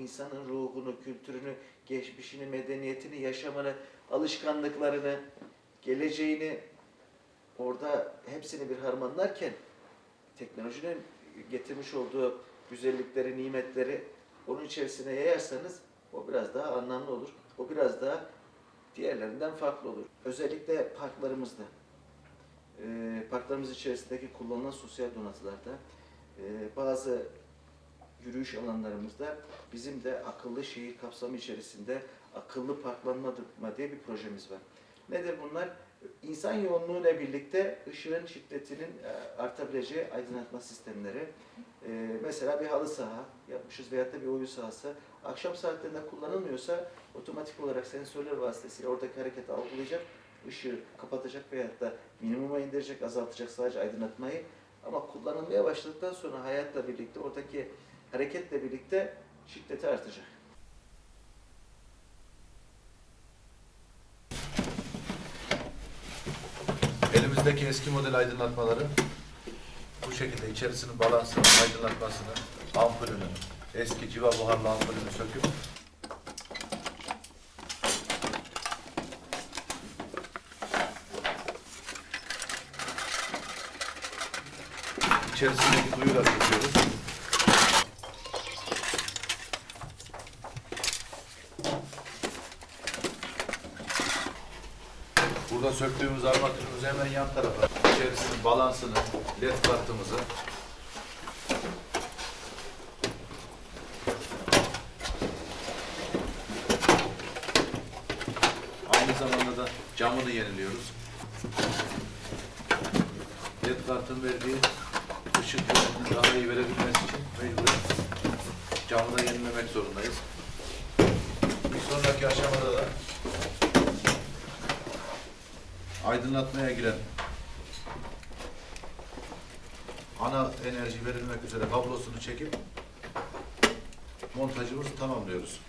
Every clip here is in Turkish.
insanın ruhunu, kültürünü, geçmişini, medeniyetini, yaşamını, alışkanlıklarını, geleceğini orada hepsini bir harmanlarken teknolojinin getirmiş olduğu güzellikleri, nimetleri onun içerisine yayarsanız o biraz daha anlamlı olur. O biraz daha diğerlerinden farklı olur. Özellikle parklarımızda, parklarımız içerisindeki kullanılan sosyal donatılarda, bazı yürüyüş alanlarımızda bizim de akıllı şehir kapsamı içerisinde akıllı parklanma diye bir projemiz var. Nedir bunlar? İnsan yoğunluğuyla birlikte ışığın şiddetinin e, artabileceği aydınlatma sistemleri. E, mesela bir halı saha yapmışız veyahut da bir oyun sahası. Akşam saatlerinde kullanılmıyorsa otomatik olarak sensörler vasıtasıyla oradaki hareketi algılayacak, ışığı kapatacak veyahut da minimuma indirecek, azaltacak sadece aydınlatmayı. Ama kullanılmaya başladıktan sonra hayatla birlikte, oradaki hareketle birlikte şiddeti artacak. Elimizdeki eski model aydınlatmaları bu şekilde içerisinin balansını, aydınlatmasını, ampulünü, eski civa buharlı ampulünü söküp içerisindeki duyuları söküyoruz. Burada söktüğümüz armatürümüz hemen yan tarafa. İçerisinin balansını, led kartımızı, aynı zamanda da camını yeniliyoruz. Led kartın verdiği ışık yönetini daha iyi verebilmesi için mecburen camı da yenilemek zorundayız. Bir sonraki aşamada da aydınlatmaya giren ana enerji verilmek üzere kablosunu çekip montajımızı tamamlıyoruz.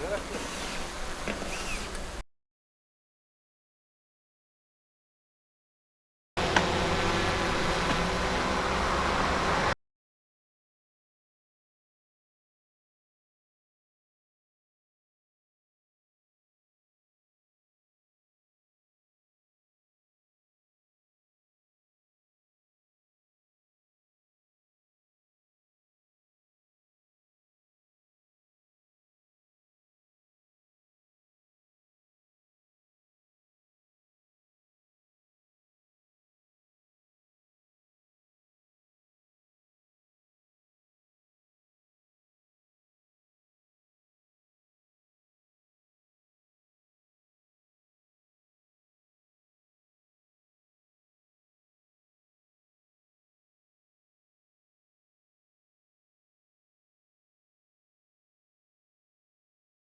Gracias.